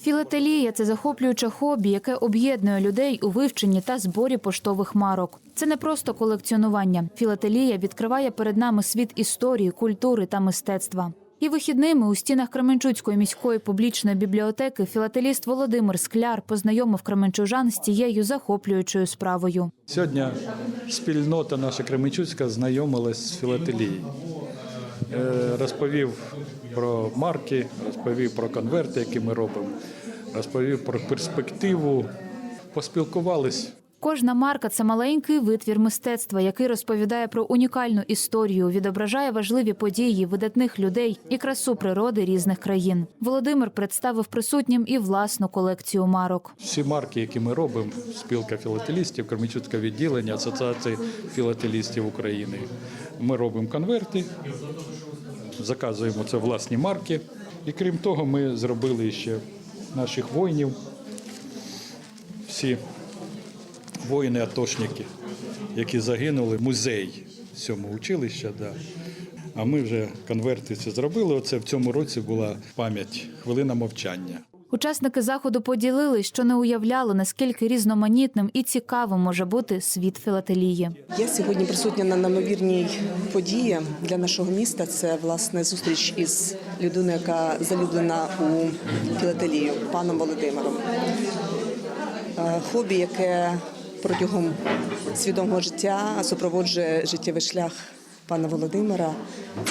Філателія це захоплююче хобі, яке об'єднує людей у вивченні та зборі поштових марок. Це не просто колекціонування. Філателія відкриває перед нами світ історії, культури та мистецтва. І вихідними у стінах Кременчуцької міської публічної бібліотеки філателіст Володимир Скляр познайомив кременчужан з цією захоплюючою справою. Сьогодні спільнота наша Кременчуцька знайомилась з філателією. Е, Розповів про марки, розповів про конверти, які ми робимо, розповів про перспективу. Поспілкувались. Кожна марка це маленький витвір мистецтва, який розповідає про унікальну історію, відображає важливі події видатних людей і красу природи різних країн. Володимир представив присутнім і власну колекцію марок. Всі марки, які ми робимо, спілка філателістів, Кременчуцьке відділення Асоціації філателістів України. Ми робимо конверти, заказуємо це власні марки. І крім того, ми зробили ще наших воїнів. Всі воїни-атошники, які загинули, музей цьому училища. Да. А ми вже конверти це зробили. Оце в цьому році була пам'ять, хвилина мовчання. Учасники заходу поділили, що не уявляли, наскільки різноманітним і цікавим може бути світ філателії. Я сьогодні присутня на неймовірній події для нашого міста. Це власне зустріч із людиною, яка залюблена у філателію, паном Володимиром. Е, Хобі, яке протягом свідомого життя супроводжує життєвий шлях пана Володимира.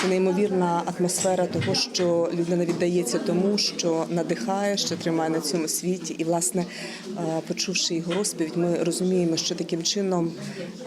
Це неймовірна атмосфера того, що людина віддається тому, що надихає, що тримає на цьому світі. І, власне, е, почувши його розповідь, ми розуміємо, що таким чином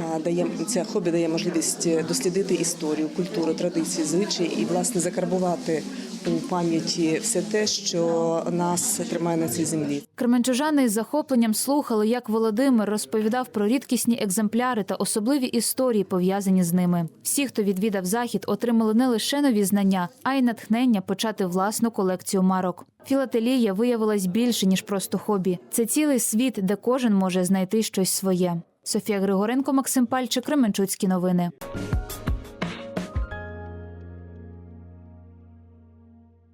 е, дає це хобі дає можливість дослідити історію, культуру, традиції, звичаї і власне закарбувати у пам'яті все те, що нас тримає на цій землі. Кременчужани із захопленням слухали, як Володимир розповідав про рідкісні екземпляри та особливі історії, пов'язані з ними. Всі, хто відвідав захід, отримали не лише нові знання, а й натхнення почати власну колекцію марок. Філателія виявилась більше ніж просто хобі. Це цілий світ, де кожен може знайти щось своє. Софія Григоренко, Максим Пальчик, Кременчуцькі новини.